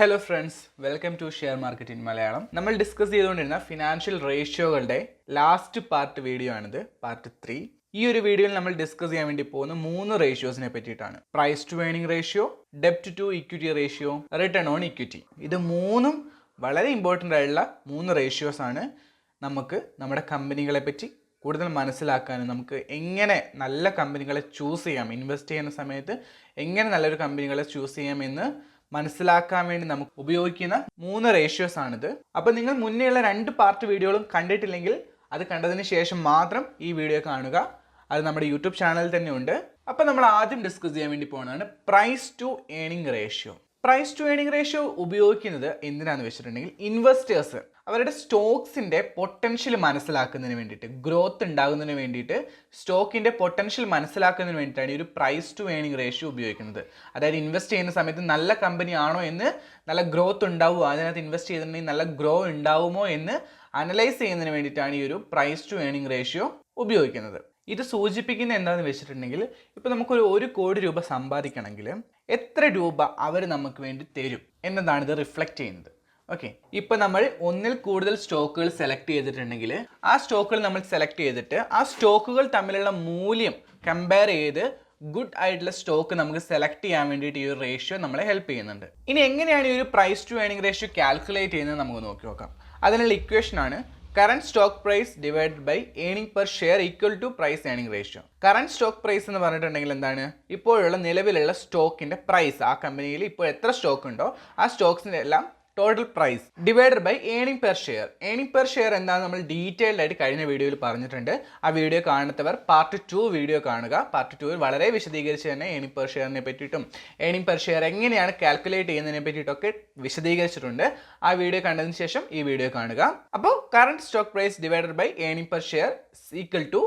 Hello friends welcome to share market in Malayalam നമ്മൾ discuss ചെയ്തുകൊണ്ടിരുന്ന financial റേഷ്യോകളുടെ last part video ആണിത് part three ഈ ഒരു വീഡിയോയിൽ നമ്മൾ ഡിസ്കസ് ചെയ്യാൻ വേണ്ടി പോകുന്ന മൂന്ന് റേഷ്യോസിനെ പറ്റിയിട്ടാണ്. Price to earning ratio ഡെപ്റ്റ് to equity ratio return on equity ഇത് മൂന്നും വളരെ ഇമ്പോർട്ടന്റ് ആയിട്ടുള്ള മൂന്ന് റേഷ്യോസ് ആണ് നമുക്ക് നമ്മുടെ കമ്പനികളെ പറ്റി കൂടുതൽ മനസ്സിലാക്കാനും നമുക്ക് എങ്ങനെ നല്ല കമ്പനികളെ ചൂസ് ചെയ്യാം ഇൻവെസ്റ്റ് ചെയ്യുന്ന സമയത്ത് എങ്ങനെ നല്ലൊരു കമ്പനികളെ ചൂസ് ചെയ്യാമെന്ന് മനസ്സിലാക്കാൻ വേണ്ടി നമുക്ക് ഉപയോഗിക്കുന്ന മൂന്ന് റേഷ്യോസ് ആണിത്. അപ്പോൾ നിങ്ങൾ മുന്നേയുള്ള രണ്ട് പാർട്ട് വീഡിയോകളും കണ്ടിട്ടില്ലെങ്കിൽ അത് കണ്ടതിന് ശേഷം മാത്രം ഈ വീഡിയോ കാണുക. അത് നമ്മുടെ യൂട്യൂബ് ചാനലിൽ തന്നെ ഉണ്ട്. അപ്പോൾ നമ്മൾ ആദ്യം ഡിസ്കസ് ചെയ്യാൻ വേണ്ടി പോകുന്നതാണ് price to earning ratio price to earning ratio ഉപയോഗിക്കുന്നത് എന്തിനാന്ന് വെച്ചിട്ടുണ്ടെങ്കിൽ ഇൻവെസ്റ്റേഴ്സ് അവരുടെ സ്റ്റോക്സിന്റെ പൊട്ടൻഷ്യൽ മനസ്സിലാക്കുന്നതിന് വേണ്ടിയിട്ട് ഗ്രോത്ത് ഉണ്ടാകുന്നതിന് വേണ്ടിയിട്ട് സ്റ്റോക്കിന്റെ പൊട്ടൻഷ്യൽ മനസ്സിലാക്കുന്നതിന് വേണ്ടിയിട്ടാണ് ഈ ഒരു പ്രൈസ് ടു ഏണിംഗ് റേഷ്യോ ഉപയോഗിക്കുന്നത്. അതായത് ഇൻവെസ്റ്റ് ചെയ്യുന്ന സമയത്ത് നല്ല കമ്പനി ആണോ എന്ന് നല്ല ഗ്രോത്ത് ഉണ്ടാവുമോ? അതിനകത്ത് ഇൻവെസ്റ്റ് ചെയ്തിട്ടുണ്ടെങ്കിൽ നല്ല ഗ്രോ ഉണ്ടാവുമോ എന്ന് അനലൈസ് ചെയ്യുന്നതിന് വേണ്ടിയിട്ടാണ് ഈ ഒരു പ്രൈസ് ടു ഏണിംഗ് റേഷ്യോ ഉപയോഗിക്കുന്നത്. ഇത് സൂചിപ്പിക്കുന്ന എന്താണെന്ന് വെച്ചിട്ടുണ്ടെങ്കിൽ ഇപ്പോൾ നമുക്കൊരു ഒരു കോടി രൂപ സമ്പാദിക്കണമെങ്കിൽ എത്ര രൂപ അവർ നമുക്ക് വേണ്ടി തരും എന്നതാണ് ഇത് റിഫ്ലക്റ്റ് ചെയ്യുന്നത്. ഓക്കെ ഇപ്പം നമ്മൾ ഒന്നിൽ കൂടുതൽ സ്റ്റോക്കുകൾ സെലക്ട് ചെയ്തിട്ടുണ്ടെങ്കിൽ ആ സ്റ്റോക്കുകൾ നമ്മൾ സെലക്ട് ചെയ്തിട്ട് ആ സ്റ്റോക്കുകൾ തമ്മിലുള്ള മൂല്യം കമ്പയർ ചെയ്ത് ഗുഡ് ആയിട്ടുള്ള സ്റ്റോക്ക് നമുക്ക് സെലക്ട് ചെയ്യാൻ വേണ്ടിയിട്ട് ഈ ഒരു റേഷ്യോ നമ്മളെ ഹെൽപ്പ് ചെയ്യുന്നുണ്ട്. ഇനി എങ്ങനെയാണ് ഈ ഒരു price to earning ratio calculate ചെയ്യുന്നത് നമുക്ക് നോക്കി നോക്കാം. അതിനുള്ള ഇക്വേഷൻ ആണ് current stock price divide by earning per share equal to price earning ratio current stock price എന്ന് പറഞ്ഞിട്ടുണ്ടെങ്കിൽ എന്താണ്? ഇപ്പോഴുള്ള നിലവിലുള്ള സ്റ്റോക്കിന്റെ പ്രൈസ് ആ കമ്പനിയിൽ ഇപ്പോൾ എത്ര സ്റ്റോക്ക് ഉണ്ടോ ആ സ്റ്റോക്സിന്റെ എല്ലാം total price divided by earning per share earning per share എന്താണെന്ന് നമ്മൾ ഡീറ്റെയിൽഡ് ആയിട്ട് കഴിഞ്ഞ വീഡിയോയിൽ പറഞ്ഞിട്ടുണ്ട്. ആ വീഡിയോ കാണാത്തവർ പാർട്ട് ടു വീഡിയോ കാണുക. പാർട്ട് ടുവിൽ വളരെ വിശദീകരിച്ച് തന്നെ ഏണിംഗ് പെർ ഷെയറിനെ പറ്റിയിട്ടും ഏണിംഗ് പെർ ഷെയർ എങ്ങനെയാണ് കാൽക്കുലേറ്റ് ചെയ്യുന്നതിനെ പറ്റിയിട്ടൊക്കെ വിശദീകരിച്ചിട്ടുണ്ട്. ആ വീഡിയോ കണ്ടതിന് ശേഷം ഈ വീഡിയോ കാണുക. അപ്പോൾ current stock price divided by earning per share equal to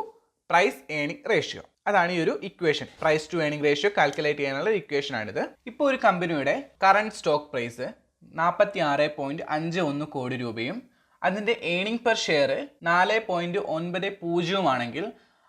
price earning ratio അതാണ് ഈ ഒരു equation price to earning ratio calculate ചെയ്യാനുള്ള ഇക്വേഷൻ ആണിത്. ഇപ്പോൾ ഒരു കമ്പനിയുടെ കറണ്ട് സ്റ്റോക്ക് പ്രൈസ് നാൽപ്പത്തി ആറ് പോയിന്റ് അഞ്ച് ഒന്ന് കോടി രൂപയും അതിന്റെ ഏണിംഗ് പെർ ഷെയർ നാല് പോയിന്റ് ഒൻപത് പൂജ്യവുമാണെങ്കിൽ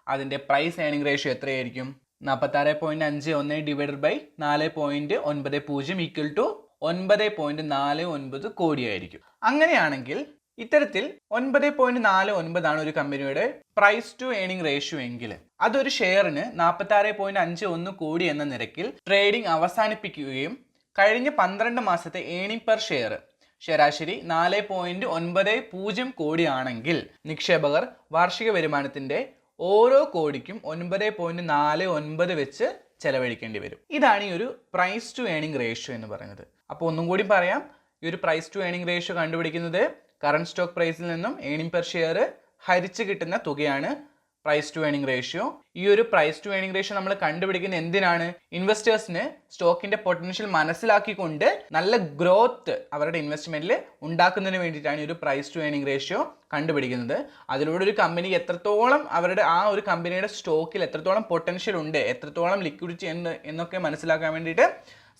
അതിന്റെ പ്രൈസ് ഏണിംഗ് റേഷ്യോ എത്രയായിരിക്കും? നാൽപ്പത്താറ് പോയിന്റ് അഞ്ച് ഒന്ന് ഡിവൈഡഡ് ബൈ നാല് പോയിന്റ് ഒൻപത് പൂജ്യം ഈക്വൽ ടു ഒൻപത് പോയിന്റ് നാല് ഒൻപത് കോടിയായിരിക്കും. അങ്ങനെയാണെങ്കിൽ ഇത്തരത്തിൽ ഒൻപത് പോയിന്റ് നാല് ഒൻപതാണ് ഒരു കമ്പനിയുടെ പ്രൈസ് ടു ഏണിംഗ് റേഷ്യോ എങ്കിൽ അതൊരു ഷെയറിന് നാൽപ്പത്തി ആറ് പോയിന്റ് അഞ്ച് ഒന്ന് കോടി എന്ന നിരക്കിൽ ട്രേഡിംഗ് അവസാനിപ്പിക്കുകയും കഴിഞ്ഞ പന്ത്രണ്ട് മാസത്തെ ഏണിംഗ് പെർ ഷെയർ ശരാശരി നാല് പോയിന്റ് ഒൻപത് പൂജ്യം കോടിയാണെങ്കിൽ നിക്ഷേപകർ വാർഷിക വരുമാനത്തിന്റെ ഓരോ കോടിക്കും ഒൻപത് പോയിന്റ് നാല് ഒൻപത് വെച്ച് ചെലവഴിക്കേണ്ടി വരും. ഇതാണ് ഈ ഒരു പ്രൈസ് ടു ഏണിംഗ് റേഷ്യോ എന്ന് പറയുന്നത്. അപ്പോൾ ഒന്നും കൂടി പറയാം. ഈ ഒരു പ്രൈസ് ടു ഏണിംഗ് റേഷ്യോ കണ്ടുപിടിക്കുന്നത് കറണ്ട് സ്റ്റോക്ക് പ്രൈസിൽ നിന്നും ഏണിംഗ് പെർ ഷെയർ ഹരിച്ച് കിട്ടുന്ന തുകയാണ് പ്രൈസ് ടു ഏണിംഗ് റേഷ്യോ ഈ ഒരു പ്രൈസ് ടു ഏണിംഗ് റേഷ്യോ നമ്മൾ കണ്ടുപിടിക്കുന്ന എന്തിനാണ്? ഇൻവെസ്റ്റേഴ്സിന് സ്റ്റോക്കിന്റെ പൊട്ടൻഷ്യൽ മനസ്സിലാക്കിക്കൊണ്ട് നല്ല ഗ്രോത്ത് അവരുടെ ഇൻവെസ്റ്റ്മെന്റിൽ ഉണ്ടാക്കുന്നതിന് വേണ്ടിയിട്ടാണ് ഈ ഒരു പ്രൈസ് ടു ഏണിംഗ് റേഷ്യോ കണ്ടുപിടിക്കുന്നത്. അതിലൂടെ ഒരു കമ്പനി എത്രത്തോളം അവരുടെ ആ ഒരു കമ്പനിയുടെ സ്റ്റോക്കിൽ എത്രത്തോളം പൊട്ടൻഷ്യൽ ഉണ്ട് എത്രത്തോളം ലിക്വിഡിറ്റി ഉണ്ട് എന്നൊക്കെ മനസ്സിലാക്കാൻ വേണ്ടിയിട്ട്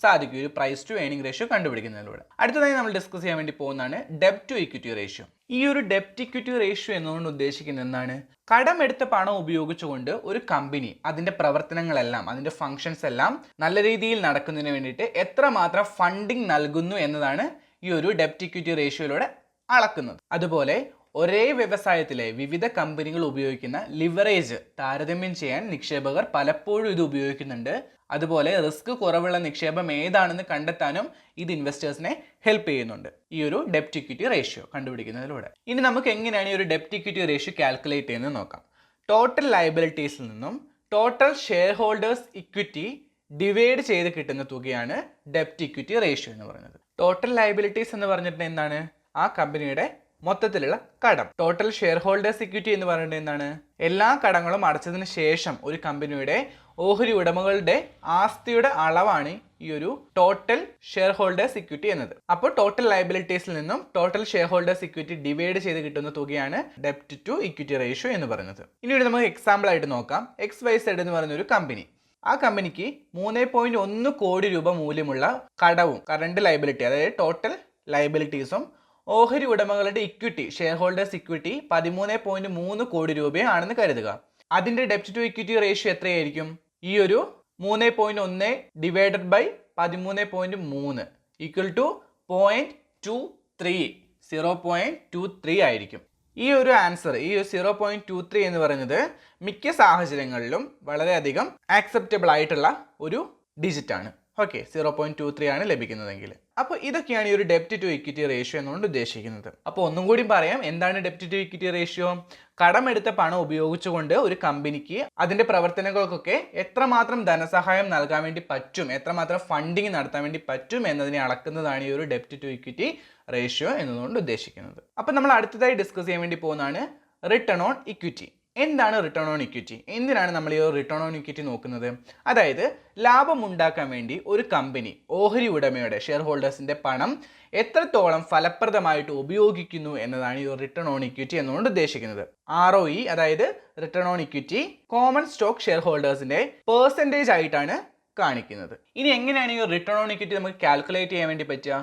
സാധിക്കും. ഒരു പ്രൈസ് ടു ഏണിംഗ് റേഷ്യോ കണ്ടുപിടിക്കുന്നതിലൂടെ. അടുത്തതായി നമ്മൾ ഡിസ്കസ് ചെയ്യാൻ വേണ്ടി പോകുന്നതാണ് ഡെപ്റ്റ് ടു ഇക്വിറ്റി റേഷ്യോ ഈ ഒരു ഡെപ്റ്റ് ഇക്വിറ്റി റേഷ്യോ എന്നുകൊണ്ട് ഉദ്ദേശിക്കുന്നത് എന്താണ്? കടമെടുത്ത പണം ഉപയോഗിച്ചുകൊണ്ട് ഒരു കമ്പനി അതിന്റെ പ്രവർത്തനങ്ങളെല്ലാം അതിന്റെ ഫങ്ഷൻസ് എല്ലാം നല്ല രീതിയിൽ നടക്കുന്നതിന് വേണ്ടിയിട്ട് എത്രമാത്രം ഫണ്ടിങ് നൽകുന്നു എന്നതാണ് ഈ ഒരു ഡെപ്റ്റ് ഇക്വിറ്റി റേഷ്യോയിലൂടെ അളക്കുന്നത്. അതുപോലെ ഒരേ വ്യവസായത്തിലെ വിവിധ കമ്പനികൾ ഉപയോഗിക്കുന്ന ലിവറേജ് താരതമ്യം ചെയ്യാൻ നിക്ഷേപകർ പലപ്പോഴും ഇത് ഉപയോഗിക്കുന്നുണ്ട്. അതുപോലെ റിസ്ക് കുറവുള്ള നിക്ഷേപം ഏതാണെന്ന് കണ്ടെത്താനും ഇത് ഇൻവെസ്റ്റേഴ്സിനെ ഹെൽപ്പ് ചെയ്യുന്നുണ്ട്. ഈ ഒരു ഡെപ്റ്റ് ഇക്വിറ്റി റേഷ്യോ കണ്ടുപിടിക്കുന്നതിലൂടെ. ഇനി നമുക്ക് എങ്ങനെയാണ് ഈ ഒരു ഡെപ്റ്റ് ഇക്വിറ്റി റേഷ്യോ കാൽക്കുലേറ്റ് ചെയ്യുന്നത് നോക്കാം. ടോട്ടൽ ലയബിലിറ്റീസിൽ നിന്നും total share holders equity divide ചെയ്ത് കിട്ടുന്ന തുകയാണ് ഡെപ്റ്റ് ഇക്വിറ്റി റേഷ്യോ എന്ന് പറയുന്നത്. ടോട്ടൽ ലയബിലിറ്റീസ് എന്ന് പറഞ്ഞിട്ടുണ്ടെങ്കിൽ എന്താണ്? ആ കമ്പനിയുടെ മൊത്തത്തിലുള്ള കടം. ടോട്ടൽ ഷെയർ ഹോൾഡേഴ്സ് ഇക്വിറ്റി എന്ന് പറയുന്നത് എന്താണ്? എല്ലാ കടങ്ങളും അടച്ചതിന് ശേഷം ഒരു കമ്പനിയുടെ ഓഹരി ഉടമകളുടെ ആസ്തിയുടെ അളവാണ് ഈ ഒരു ടോട്ടൽ ഷെയർ ഹോൾഡേഴ്സ് ഇക്വിറ്റി എന്നത്. അപ്പോൾ ടോട്ടൽ ലയബിലിറ്റീസിൽ നിന്നും total share holders equity divide ചെയ്ത് കിട്ടുന്ന തുകയാണ് ഡെപ്റ്റ് ടു ഇക്വിറ്റി റേഷ്യോ എന്ന് പറയുന്നത്. ഇനി ഇവിടെ നമുക്ക് എക്സാമ്പിൾ ആയിട്ട് നോക്കാം. എക്സ് വൈ സെഡ് എന്ന് പറയുന്ന ഒരു കമ്പനി. ആ കമ്പനിക്ക് മൂന്ന് പോയിന്റ് ഒന്ന് കോടി രൂപ മൂല്യമുള്ള കടവും കറണ്ട് ലയബിലിറ്റി അതായത് ടോട്ടൽ ലയബിലിറ്റീസും ഓഹരി ഉടമകളുടെ ഇക്വിറ്റി ഷെയർ ഹോൾഡേഴ്സ് ഇക്വിറ്റി പതിമൂന്ന് പോയിന്റ് മൂന്ന് കോടി രൂപയാണെന്ന് കരുതുക. അതിന്റെ ഡെപ്റ്റ് ടു ഇക്വിറ്റി റേഷ്യോ എത്രയായിരിക്കും? ഈ ഒരു മൂന്ന് പോയിന്റ് ഒന്ന് ഡിവൈഡഡ് ബൈ പതിമൂന്ന് പോയിന്റ് മൂന്ന് equal to point two three zero point two three ആയിരിക്കും. ഈ ഒരു ആൻസർ ഈ ഒരു സീറോ പോയിന്റ് ടു ത്രീ എന്ന് പറയുന്നത് മിക്ക സാഹചര്യങ്ങളിലും വളരെയധികം ആക്സെപ്റ്റബിൾ ആയിട്ടുള്ള ഒരു ഡിജിറ്റ് ആണ്. Okay zero point two three ആണ് ലഭിക്കുന്നതെങ്കിൽ. അപ്പോൾ ഇതൊക്കെയാണ് ഈ ഒരു ഡെപ്റ്റ് ടു ഇക്വിറ്റി റേഷ്യോ എന്നുകൊണ്ട് ഉദ്ദേശിക്കുന്നത്. അപ്പോൾ ഒന്നും കൂടി പറയാം എന്താണ് ഡെപ്റ്റ് ടു ഇക്വിറ്റി റേഷ്യോ കടമെടുത്ത പണം ഉപയോഗിച്ചുകൊണ്ട് ഒരു കമ്പനിക്ക് അതിന്റെ പ്രവർത്തനങ്ങൾക്കൊക്കെ എത്രമാത്രം ധനസഹായം നൽകാൻ വേണ്ടി പറ്റും എത്രമാത്രം ഫണ്ടിങ് നടത്താൻ വേണ്ടി പറ്റും എന്നതിനെ അളക്കുന്നതാണ് ഈ ഒരു ഡെപ്റ്റ് ടു ഇക്വിറ്റി റേഷ്യോ എന്നതുകൊണ്ട് ഉദ്ദേശിക്കുന്നത്. അപ്പോൾ നമ്മൾ അടുത്തതായി ഡിസ്കസ് ചെയ്യാൻ വേണ്ടി പോകുന്നതാണ് റിട്ടേൺ ഓൺ ഇക്വിറ്റി എന്താണ് റിട്ടേൺ ഓൺ ഇക്വിറ്റി എന്തിനാണ് നമ്മൾ ഈ റിട്ടേൺ ഓൺ ഇക്വിറ്റി നോക്കുന്നത്? അതായത് ലാഭം ഉണ്ടാക്കാൻ വേണ്ടി ഒരു കമ്പനി ഓഹരി ഉടമയുടെ ഷെയർ ഹോൾഡേഴ്സിന്റെ പണം എത്രത്തോളം ഫലപ്രദമായിട്ട് ഉപയോഗിക്കുന്നു എന്നതാണ് ഈ റിട്ടേൺ ഓൺ ഇക്വിറ്റി എന്നുകൊണ്ട് ഉദ്ദേശിക്കുന്നത്. ആർ ഒ ഇ അതായത് return on equity common stock share ഹോൾഡേഴ്സിന്റെ percentage ആയിട്ടാണ് കാണിക്കുന്നത്. ഇനി എങ്ങനെയാണ് ഈ റിട്ടേൺ ഓൺ ഇക്വിറ്റി നമുക്ക് കാൽക്കുലേറ്റ് ചെയ്യാൻ വേണ്ടി പറ്റുക?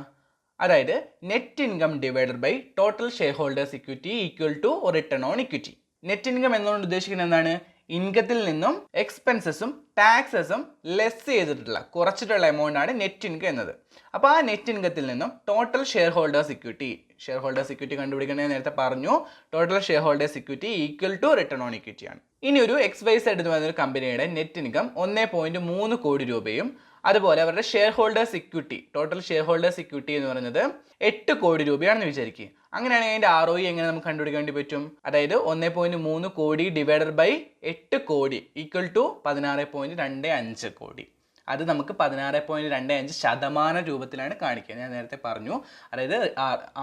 അതായത് net income divided by total share holders equity equal to return on equity net income എന്നുകൊണ്ട് ഉദ്ദേശിക്കുന്നത് എന്താണ്? ഇൻകത്തിൽ നിന്നും എക്സ്പെൻസസും ടാക്സസും ലെസ് ചെയ്തിട്ടുള്ള കുറച്ചിട്ടുള്ള എമൗണ്ട് ആണ് നെറ്റ് ഇൻകം എന്നത്. അപ്പോൾ ആ നെറ്റ് ഇൻകത്തിൽ നിന്നും total share holders equity share holders equity കണ്ടുപിടിക്കണേ നേരത്തെ പറഞ്ഞു. Total share holders equity equal to return on ഇക്വിറ്റിയാണ് ഇനി ഒരു എക്സ് വൈസ് എടുത്ത് വന്ന ഒരു കമ്പനിയുടെ നെറ്റ് ഇൻകം ഒന്നേ പോയിന്റ് മൂന്ന് കോടി രൂപയും അതുപോലെ അവരുടെ share holders equity total share holders equity എന്ന് പറയുന്നത് എട്ട് കോടി രൂപയാണെന്ന് വിചാരിക്കുക അങ്ങനെയാണെങ്കിൽ അതിന്റെ ആർ ഒ എങ്ങനെ നമുക്ക് കണ്ടുപിടിക്കാൻ വേണ്ടി പറ്റും? അതായത് ഒന്ന് പോയിന്റ് മൂന്ന് കോടി ഡിവൈഡഡ് ബൈ എട്ട് കോടി ഈക്വൽ ടു പതിനാറ് പോയിന്റ് രണ്ട് അഞ്ച് കോടി. അത് നമുക്ക് പതിനാറ് പോയിന്റ് രണ്ട് അഞ്ച് ശതമാന രൂപത്തിലാണ് കാണിക്കുക. ഞാൻ നേരത്തെ പറഞ്ഞു. അതായത്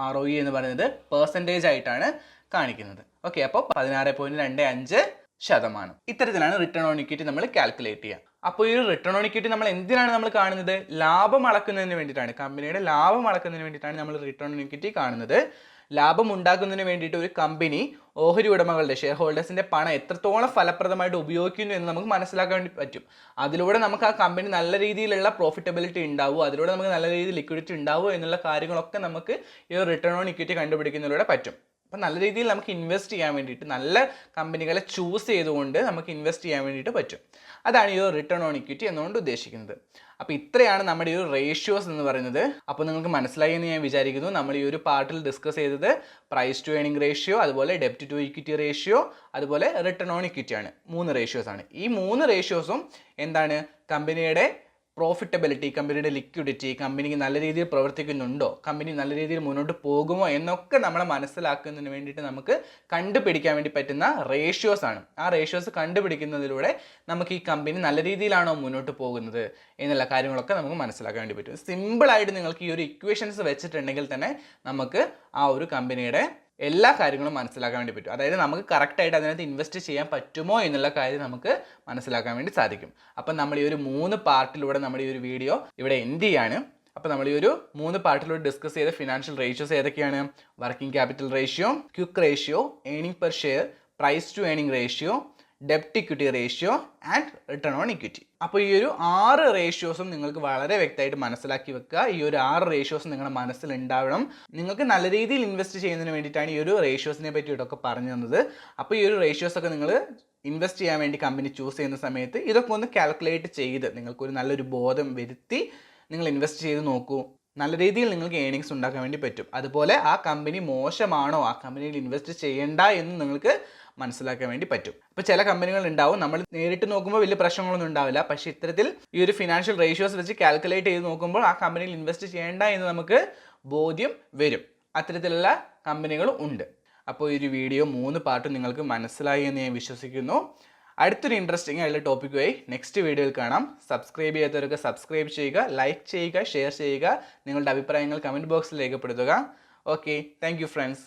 ആർ ഒ ഇ എന്ന് പറയുന്നത് പെർസെന്റേജ് ആയിട്ടാണ് കാണിക്കുന്നത്. ഓക്കെ അപ്പോൾ പതിനാറ് പോയിന്റ് രണ്ട് അഞ്ച് ശതമാനം. ഇത്തരത്തിലാണ് റിട്ടേൺ ഓൺ ഇക്വിറ്റി നമ്മൾ കാൽക്കുലേറ്റ് ചെയ്യുക. അപ്പോൾ ഈ റിട്ടേൺ ഓൺ ഇക്വിറ്റി നമ്മൾ എന്തിനാണ് നമ്മൾ കാണുന്നത്? ലാഭം അളക്കുന്നതിന് വേണ്ടിയിട്ടാണ്. കമ്പനിയുടെ ലാഭം അളക്കുന്നതിന് വേണ്ടിയിട്ടാണ് നമ്മൾ റിട്ടേൺ ഓൺ ഇക്വിറ്റി കാണുന്നത്. ലാഭം ഉണ്ടാക്കുന്നതിന് വേണ്ടിയിട്ട് ഒരു കമ്പനി ഓഹരി ഉടമകളുടെ ഷെയർ ഹോൾഡേഴ്സിന്റെ പണം എത്രത്തോളം ഫലപ്രദമായിട്ട് ഉപയോഗിക്കുന്നു എന്ന് നമുക്ക് മനസ്സിലാക്കാൻ വേണ്ടി പറ്റും. അതിലൂടെ നമുക്ക് ആ കമ്പനി നല്ല രീതിയിലുള്ള പ്രോഫിറ്റബിലിറ്റി ഉണ്ടാവുമോ അതിലൂടെ നമുക്ക് നല്ല രീതിയിൽ ലിക്വിഡിറ്റി ഉണ്ടാവുമോ എന്നുള്ള കാര്യങ്ങളൊക്കെ നമുക്ക് ഈ റിട്ടേൺ ഓൺ ഇക്വിറ്റി കണ്ടുപിടിക്കുന്നതിലൂടെ പറ്റും. അപ്പം നല്ല രീതിയിൽ നമുക്ക് ഇൻവെസ്റ്റ് ചെയ്യാൻ വേണ്ടിയിട്ട് നല്ല കമ്പനികളെ ചൂസ് ചെയ്തുകൊണ്ട് നമുക്ക് ഇൻവെസ്റ്റ് ചെയ്യാൻ വേണ്ടിയിട്ട് പറ്റും. അതാണ് ഈ ഒരു റിട്ടേൺ ഓൺ ഇക്വിറ്റി എന്നുകൊണ്ട് ഉദ്ദേശിക്കുന്നത്. അപ്പോൾ ഇത്രയാണ് നമ്മുടെ ഈ ഒരു റേഷ്യോസ് എന്ന് പറയുന്നത്. അപ്പോൾ നിങ്ങൾക്ക് മനസ്സിലായി എന്ന് ഞാൻ വിചാരിക്കുന്നു. നമ്മൾ ഈ ഒരു പാർട്ടിൽ ഡിസ്കസ് ചെയ്തത് പ്രൈസ് ടു ഏണിംഗ് റേഷ്യോ അതുപോലെ ഡെപ്റ്റ് ടു ഇക്വിറ്റി റേഷ്യോ അതുപോലെ റിട്ടേൺ ഓൺ ഇക്വിറ്റി ആണ്. മൂന്ന് റേഷ്യോസ് ആണ്. ഈ മൂന്ന് റേഷ്യോസും എന്താണ്? കമ്പനിയുടെ പ്രോഫിറ്റബിലിറ്റി കമ്പനിയുടെ ലിക്വിഡിറ്റി കമ്പനിക്ക് നല്ല രീതിയിൽ പ്രവർത്തിക്കുന്നുണ്ടോ കമ്പനി നല്ല രീതിയിൽ മുന്നോട്ട് പോകുമോ എന്നൊക്കെ നമ്മളെ മനസ്സിലാക്കുന്നതിന് വേണ്ടിയിട്ട് നമുക്ക് കണ്ടുപിടിക്കാൻ വേണ്ടി പറ്റുന്ന റേഷ്യോസ് ആണ്. ആ റേഷ്യോസ് കണ്ടുപിടിക്കുന്നതിലൂടെ നമുക്ക് ഈ കമ്പനി നല്ല രീതിയിലാണോ മുന്നോട്ട് പോകുന്നത് എന്നുള്ള കാര്യങ്ങളൊക്കെ നമുക്ക് മനസ്സിലാക്കാൻ വേണ്ടി പറ്റും. സിമ്പിളായിട്ട് നിങ്ങൾക്ക് ഈ ഒരു ഇക്വേഷൻസ് വെച്ചിട്ടുണ്ടെങ്കിൽ തന്നെ നമുക്ക് ആ ഒരു കമ്പനിയുടെ എല്ലാ കാര്യങ്ങളും മനസ്സിലാക്കാൻ വേണ്ടി പറ്റും. അതായത് നമുക്ക് കറക്റ്റായിട്ട് അതിനകത്ത് ഇൻവെസ്റ്റ് ചെയ്യാൻ പറ്റുമോ എന്നുള്ള കാര്യം നമുക്ക് മനസ്സിലാക്കാൻ വേണ്ടി സാധിക്കും. അപ്പം നമ്മൾ ഈ ഒരു മൂന്ന് പാർട്ടിലൂടെ നമ്മുടെ ഈ ഒരു വീഡിയോ ഇവിടെ എൻഡ് ചെയ്യാണ്. അപ്പോൾ നമ്മൾ ഈ ഒരു മൂന്ന് പാർട്ടിലൂടെ ഡിസ്കസ് ചെയ്ത ഫിനാൻഷ്യൽ റേഷ്യോസ് ഏതൊക്കെയാണ്? Working capital ratio quick ratio earning per share price to earning ratio ഡെപ്റ്റ് equity ratio and return on equity അപ്പോൾ ഈ ഒരു ആറ് റേഷ്യോസും നിങ്ങൾക്ക് വളരെ വ്യക്തമായിട്ട് മനസ്സിലാക്കി വെക്കുക. ഈ ഒരു ആറ് റേഷ്യോസ് നിങ്ങളുടെ മനസ്സിൽ ഉണ്ടാവണം. നിങ്ങൾക്ക് നല്ല രീതിയിൽ ഇൻവെസ്റ്റ് ചെയ്യുന്നതിന് വേണ്ടിയിട്ടാണ് ഈ ഒരു റേഷ്യോസിനെ പറ്റിയിട്ടൊക്കെ പറഞ്ഞു തന്നത്. അപ്പോൾ ഈ ഒരു റേഷ്യോസ് ഒക്കെ നിങ്ങൾ ഇൻവെസ്റ്റ് ചെയ്യാൻ വേണ്ടി കമ്പനി ചൂസ് ചെയ്യുന്ന സമയത്ത് ഇതൊക്കെ ഒന്ന് കാൽക്കുലേറ്റ് ചെയ്ത് നിങ്ങൾക്കൊരു നല്ലൊരു ബോധം വരുത്തി നിങ്ങൾ ഇൻവെസ്റ്റ് ചെയ്ത് നോക്കൂ. നല്ല രീതിയിൽ നിങ്ങൾക്ക് ഏണിങ്സ് ഉണ്ടാക്കാൻ വേണ്ടി പറ്റും. അതുപോലെ ആ കമ്പനി മോശമാണോ? ആ കമ്പനിയിൽ ഇൻവെസ്റ്റ് ചെയ്യണ്ട എന്ന് നിങ്ങൾക്ക് മനസ്സിലാക്കാൻ വേണ്ടി പറ്റും. അപ്പോൾ ചില കമ്പനികൾ ഉണ്ടാവും. നമ്മൾ നേരിട്ട് നോക്കുമ്പോൾ വലിയ പ്രശ്നങ്ങളൊന്നും ഉണ്ടാവില്ല. പക്ഷേ ഇത്തരത്തിൽ ഈ ഒരു ഫിനാൻഷ്യൽ റേഷ്യോസ് വെച്ച് കാൽക്കുലേറ്റ് ചെയ്ത് നോക്കുമ്പോൾ ആ കമ്പനിയിൽ ഇൻവെസ്റ്റ് ചെയ്യേണ്ട എന്ന് നമുക്ക് ബോധ്യം വരും. അത്തരത്തിലുള്ള കമ്പനികളും ഉണ്ട്. അപ്പോൾ ഈ ഒരു വീഡിയോ മൂന്ന് പാർട്ട് നിങ്ങൾക്ക് മനസ്സിലായി എന്ന് ഞാൻ വിശ്വസിക്കുന്നു. അടുത്തൊരു ഇൻട്രസ്റ്റിംഗ് ആയിട്ടുള്ള ടോപ്പിക്കുമായി നെക്സ്റ്റ് വീഡിയോയിൽ കാണാം. സബ്സ്ക്രൈബ് ചെയ്യാത്തവരൊക്കെ സബ്സ്ക്രൈബ് ചെയ്യുക ലൈക്ക് ചെയ്യുക ഷെയർ ചെയ്യുക. നിങ്ങളുടെ അഭിപ്രായങ്ങൾ കമന്റ് ബോക്സിൽ രേഖപ്പെടുത്തുക. Okay thank friends